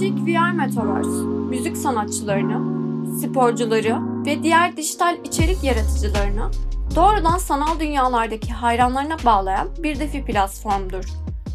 VR Metaverse, müzik sanatçılarını, sporcuları ve diğer dijital içerik yaratıcılarını doğrudan sanal dünyalardaki hayranlarına bağlayan bir defi platformdur.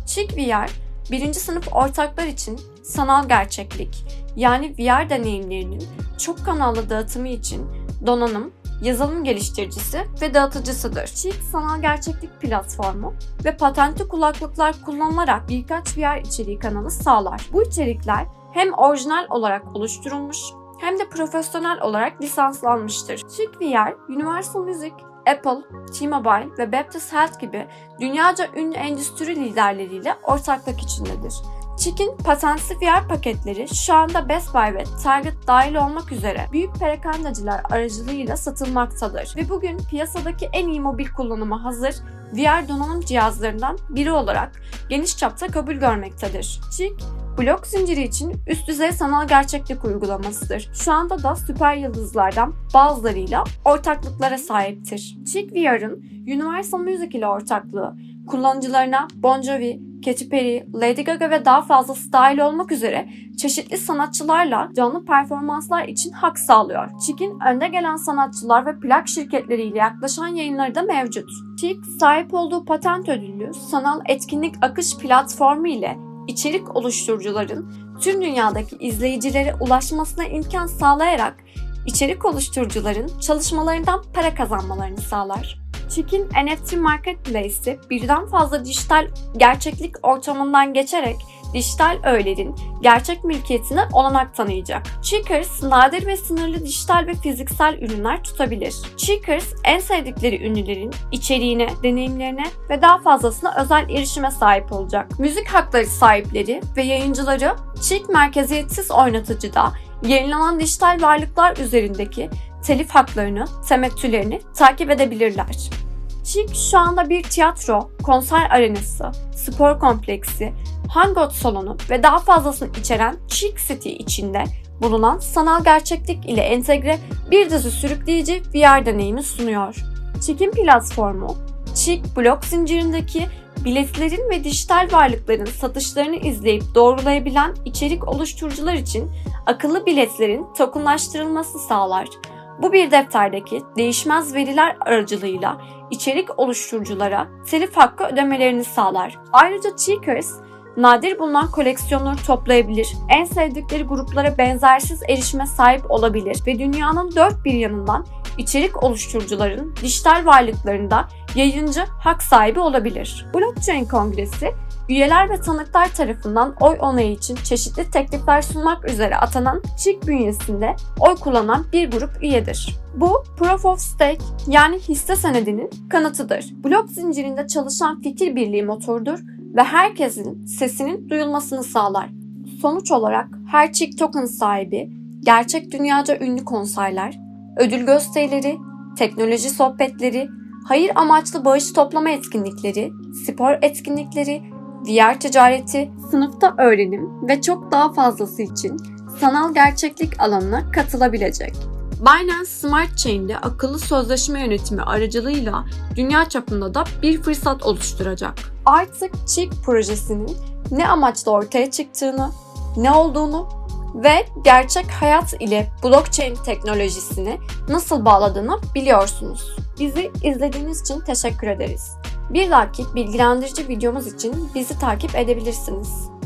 Chic VR, birinci sınıf ortaklar için sanal gerçeklik, yani VR deneyimlerinin çok kanallı dağıtımı için donanım, yazılım geliştiricisi ve dağıtıcısıdır. Chic sanal gerçeklik platformu ve patentli kulaklıklar kullanılarak birkaç VR içeriği kanalı sağlar. Bu içerikler hem orijinal olarak oluşturulmuş hem de profesyonel olarak lisanslanmıştır. Chic VR, Universal Music, Apple, T-Mobile ve Baptist Health gibi dünyaca ünlü endüstri liderleriyle ortaklık içindedir. Chic'in patentli VR paketleri şu anda Best Buy ve Target dahil olmak üzere büyük perakendacılar aracılığıyla satılmaktadır ve bugün piyasadaki en iyi mobil kullanıma hazır VR donanım cihazlarından biri olarak geniş çapta kabul görmektedir. Chic, blok zinciri için üst düzey sanal gerçeklik uygulamasıdır. Şu anda da süper yıldızlardan bazılarıyla ortaklıklara sahiptir. Chic VR'ın Universal Music ile ortaklığı kullanıcılarına Bon Jovi, Katy Perry, Lady Gaga ve daha fazlası dahil olmak üzere çeşitli sanatçılarla canlı performanslar için hak sağlıyor. Chick'in önde gelen sanatçılar ve plak şirketleriyle yaklaşan yayınları da mevcut. Chick, sahip olduğu patent ödüllü sanal etkinlik akış platformu ile içerik oluşturucuların tüm dünyadaki izleyicilere ulaşmasına imkan sağlayarak içerik oluşturucuların çalışmalarından para kazanmalarını sağlar. Chick'in NFT Marketplace'i birden fazla dijital gerçeklik ortamından geçerek dijital öğelerin gerçek mülkiyetine olanak tanıyacak. Checkers, nadir ve sınırlı dijital ve fiziksel ürünler tutabilir. Checkers, en sevdikleri ünlülerin içeriğine, deneyimlerine ve daha fazlasına özel erişime sahip olacak. Müzik hakları sahipleri ve yayıncıları Chick merkeziyetsiz oynatıcıda yayınlanan dijital varlıklar üzerindeki telif haklarını, temettülerini takip edebilirler. Chic şu anda bir tiyatro, konser arenası, spor kompleksi, hangout salonu ve daha fazlasını içeren Chic City içinde bulunan sanal gerçeklik ile entegre bir dizi sürükleyici VR deneyimi sunuyor. Chic'in platformu, Chic blok zincirindeki biletlerin ve dijital varlıkların satışlarını izleyip doğrulayabilen içerik oluşturucular için akıllı biletlerin tokenlaştırılması sağlar. Bu bir defterdeki değişmez veriler aracılığıyla içerik oluşturuculara telif hakkı ödemelerini sağlar. Ayrıca Cheekers, nadir bulunan koleksiyonları toplayabilir, en sevdikleri gruplara benzersiz erişime sahip olabilir ve dünyanın dört bir yanından içerik oluşturucuların dijital varlıklarında yayıncı hak sahibi olabilir. Blockchain Kongresi, üyeler ve tanıklar tarafından oy onayı için çeşitli teklifler sunmak üzere atanan ÇİK bünyesinde oy kullanan bir grup üyedir. Bu Proof of Stake yani hisse senedinin kanıtıdır. Blok zincirinde çalışan fikir birliği motorudur ve herkesin sesinin duyulmasını sağlar. Sonuç olarak her ÇİK token sahibi, gerçek dünyaca ünlü konserler, ödül gösterileri, teknoloji sohbetleri, hayır amaçlı bağış toplama etkinlikleri, spor etkinlikleri, VR ticareti, sınıfta öğrenim ve çok daha fazlası için sanal gerçeklik alanına katılabilecek. Binance Smart Chain'de akıllı sözleşme yönetimi aracılığıyla dünya çapında da bir fırsat oluşturacak. Artık Chick projesinin ne amaçla ortaya çıktığını, ne olduğunu ve gerçek hayat ile blockchain teknolojisini nasıl bağladığını biliyorsunuz. Bizi izlediğiniz için teşekkür ederiz. Bir dahaki bilgilendirici videomuz için bizi takip edebilirsiniz.